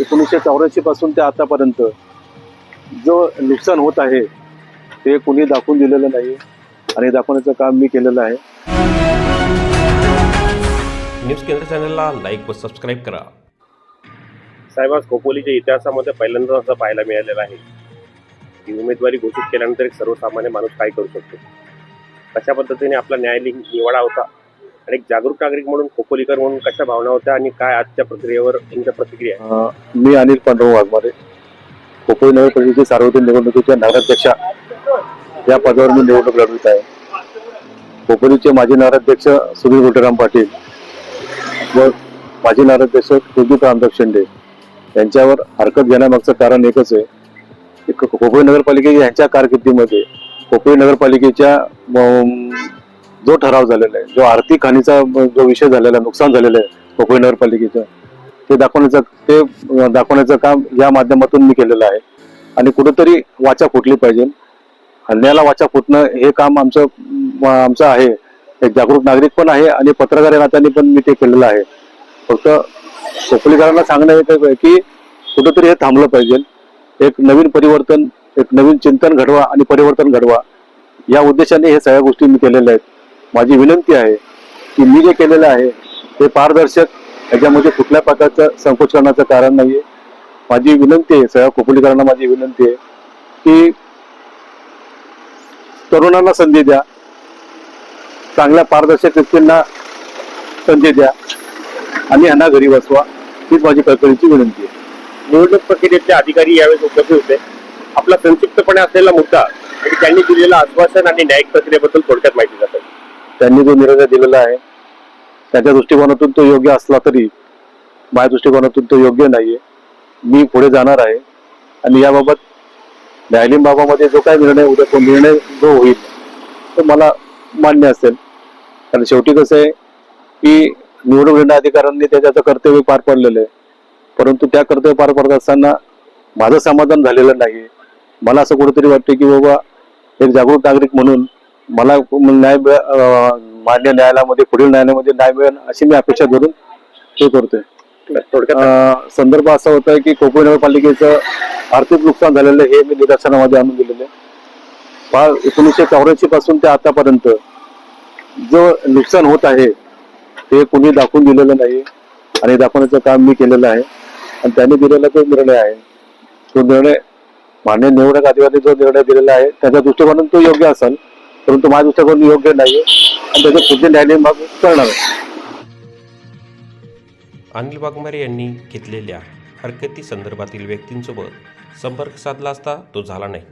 एकोणीसशे चौऱ्याऐंशी पासून ते आतापर्यंत जो नुकसान होत आहे ते कुणी दाखवून दिलेलं नाही आणि दाखवण्याचं काम मी केलेलं आहे. न्यूज केंद्र चॅनलला लाईक व सबस्क्राईब करा. साहेब आज खोपोलीच्या इतिहासामध्ये पहिल्यांदा असं पाहायला मिळालेलं आहे की उमेदवारी घोषित केल्यानंतर एक सर्वसामान्य माणूस काय करू शकतो? कशा पद्धतीने आपला न्यायालयीन निवाडा होता? आणि एक जागरूक नागरिक म्हणून खोपोलीकर म्हणून कशा भावना होत्या आणि काय आजच्या प्रक्रियेवर तुमच्या प्रतिक्रिया मी अनिल पांडुरंग वाघमारे. खोपोली नगर परिषदेची सार्वजनिक निवडणुकीच्या नगराध्यक्षा. या पदावर मी निवडणूक लढवित आहे. खोपोलीचे माजी नगराध्यक्ष सुनील गोटेराम पाटील व माजी नगराध्यक्ष कुलदीप रामदास शेंडे यांच्यावर हरकत घेण्यामागचं कारण एकच आहे. की खो- खोपोली नगरपालिके यांच्या कारकिर्दीमध्ये खोपोली नगरपालिकेच्या जो ठराव झालेला आहे जो आर्थिक हानीचा जो विषय झालेला आहे, नुकसान झालेलं आहे खोपोली नगरपालिकेचं ते दाखवण्याचं ते दाखवण्याचं काम या माध्यमातून मी केलेलं आहे. आणि कुठंतरी वाचा फुटली पाहिजे. हल्ल्याला वाचा फुटणं हे काम आमचं आमचं आहे. एक जागरूक नागरिक पण आहे आणि पत्रकार या नात्याने पण मी ते केलेलं आहे. फक्त खोपोलीकरांना सांगणं एक की कुठंतरी हे थांबलं पाहिजे. एक नवीन परिवर्तन एक नवीन चिंतन घडवा आणि परिवर्तन घडवा. या उद्देशाने हे सगळ्या गोष्टी मी केलेल्या आहेत. माझी विनंती आहे की मी जे केलेलं आहे ते पारदर्शक याच्यामध्ये कुठल्या प्रकारचं संकोच करण्याचं कारण नाहीये. माझी विनंती आहे सगळ्या खोपोलीकरांना माझी विनंती आहे की तरुणांना संधी द्या चांगल्या पारदर्शक व्यक्तींना संधी द्या आणि यांना घरी बसवा हीच माझी कळकळीची विनंती आहे. निवडणूक प्रक्रियेतले अधिकारी यावेळेस उपलब्ध होते. आपला संक्षिप्तपणे असलेला मुद्दा आणि त्यांनी दिलेलं आश्वासन आणि न्यायिक प्रक्रियेबद्दल थोडक्यात माहिती जातात त्यांनी जो निर्णय दिलेला आहे त्यांच्या दृष्टिकोनातून तो योग्य असला तरी माझ्या दृष्टिकोनातून तो योग्य नाहीये. मी पुढे जाणार आहे. आणि याबाबत न्यायालयीन बाबामध्ये जो काय निर्णय उद्या तो निर्णय जो होईल तो मला मान्य असेल. कारण शेवटी कसं आहे की निवडणूक निर्णय अधिकाऱ्यांनी त्याच्याचं कर्तव्य पार पडलेलं आहे. परंतु त्या कर्तव्य पार पडत असताना माझं समाधान झालेलं नाही मला असं कुठेतरी वाटतं की बाबा एक जागरूक नागरिक म्हणून मला न्याय मान्य न्यायालयामध्ये पुढील न्यायालयामध्ये न्याय मिळेल अशी मी अपेक्षा धरून हे करतोय. संदर्भ असा होता की कोकण नगरपालिकेचं आर्थिक नुकसान झालेलं हे मी निदर्शनामध्ये आणून दिलेलं आहे. फार एकोणीसशे चौऱ्याऐंशी पासून ते आतापर्यंत जो नुकसान होत आहे ते कुणी दाखवून दिलेलं नाही आणि दाखवण्याचं काम मी केलेलं आहे. आणि त्यांनी दिलेला जो निर्णय आहे तो निर्णय मान्य निवडणूक अधिकाऱ्यांनी जो निर्णय दिलेला आहे त्याच्या दृष्टिकोनातून तो योग्य असेल. परंतु माझ्या दृष्टिकोन योग्य नाही आणि त्याचे पुढचे न्यायालयीन बाब करणार अनिल वाघमारे यांनी घेतलेल्या हरकती संदर्भातील व्यक्तींसोबत संपर्क साधला असता तो झाला नाही.